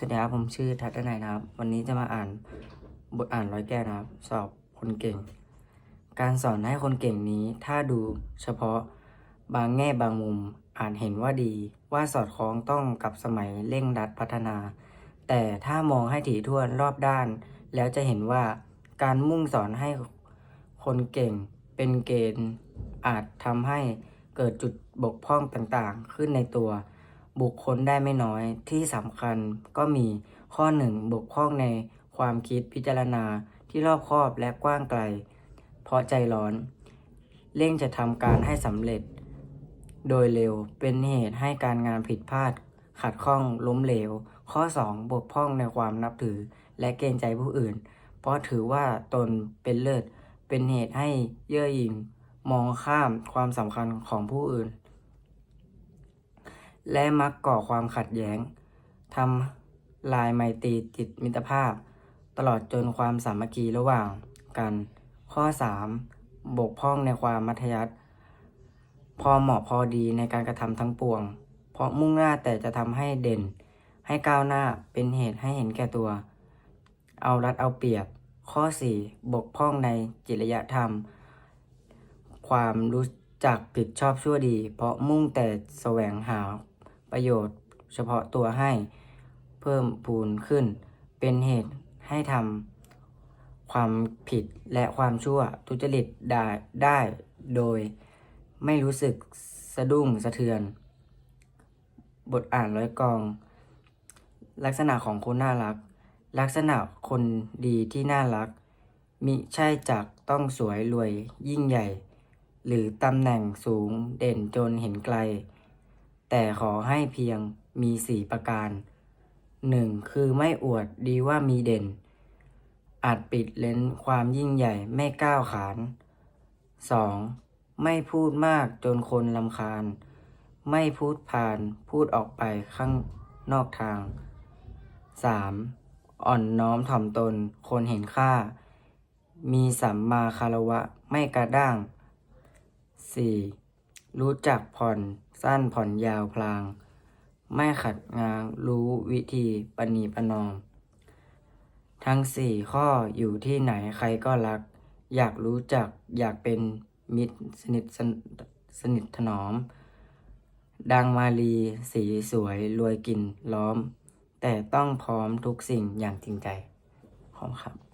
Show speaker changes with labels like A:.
A: สวัสดีครับผมชื่อทัศนัยนะครับ วันนี้จะมาอ่านบทอ่านร้อยแก้วนะครับ สอบคนเก่ง การสอนให้คนเก่งนี้ ถ้าดูเฉพาะบางแง่บางมุมอาจเห็นว่าดีว่าสอดคล้องต้องกับสมัยเร่งรัดพัฒนา แต่ถ้ามองให้ถี่ถ้วนรอบด้าน แล้วจะเห็นว่าการมุ่งสอนให้คนเก่งเป็นเกณฑ์อาจทำให้เกิดจุดบกพร่องต่างๆ ขึ้นในตัว บุคคลได้ไม่น้อยที่สำคัญก็มีข้อหนึ่งบกพร่องในความคิดพิจารณาที่รอบคอบและกว้างไกล เพราะใจร้อน เร่งจะทำการให้สำเร็จ โดยเร็วเป็นเหตุให้การงานผิดพลาด ขัดข้องล้มเหลว ข้อ 2 บกพร่องในความนับถือและเกรงใจผู้อื่น เพราะถือว่าตนเป็นเลิศ เป็นเหตุให้เย่อหยิ่งมองข้ามความสำคัญของผู้อื่น และมักก่อความขัดแย้งทำลายไมตรีจิตมิตรภาพ ตลอดจนความสามัคคีระหว่างกัน ข้อ 3 บกพร่องในความมัธยัติพอเหมาะพอดีในการกระทำทั้งปวง เพราะมุ่งหน้าแต่จะทำให้เด่น ให้ก้าวหน้าเป็นเหตุให้เห็นแก่ตัว เอารัดเอาเปรียบ ข้อ 4 บกพร่องในจิตรยธรรม ความรู้จักผิดชอบชั่วดี เพราะมุ่งแต่แสวงหา ประโยชน์เฉพาะตัวให้เพิ่มพูนขึ้น เป็นเหตุให้ทำความผิดและความชั่วทุจริตได้ได้โดยไม่รู้สึกสะดุ้งสะเทือน บทอ่านร้อยกอง ลักษณะของคนน่ารัก ลักษณะคนดีที่น่ารัก มิใช่จักต้องสวยรวยยิ่งใหญ่ หรือตำแหน่งสูงเด่นจนเห็นไกล แต่ขอให้เพียงมีสี่ประการหนึ่งคือไม่อวดดีว่ามีเด่น อาจปิดเลนความยิ่งใหญ่ไม่ก้าวขาน 2. ไม่พูดมากจนคนลำคาญ ไม่พูดผ่านพูดออกไปข้างนอกทาง 3. อ่อนน้อมถ่อมตนคนเห็นค่า มีสัมมาคารวะไม่กระด้าง 4. รู้จักผ่อน สั้นผ่อนยาวพลาง ไม่ขัดงางรู้วิธีปณีประนอม ทั้งสี่ข้ออยู่ที่ไหนใครก็รัก อยากรู้จักอยากเป็นมิตรสนิทสนสนิทถนอม ดังมาลีสีสวยรวยกินล้อม แต่ต้องพร้อมทุกสิ่งอย่างจริงใจขอบคุณครับ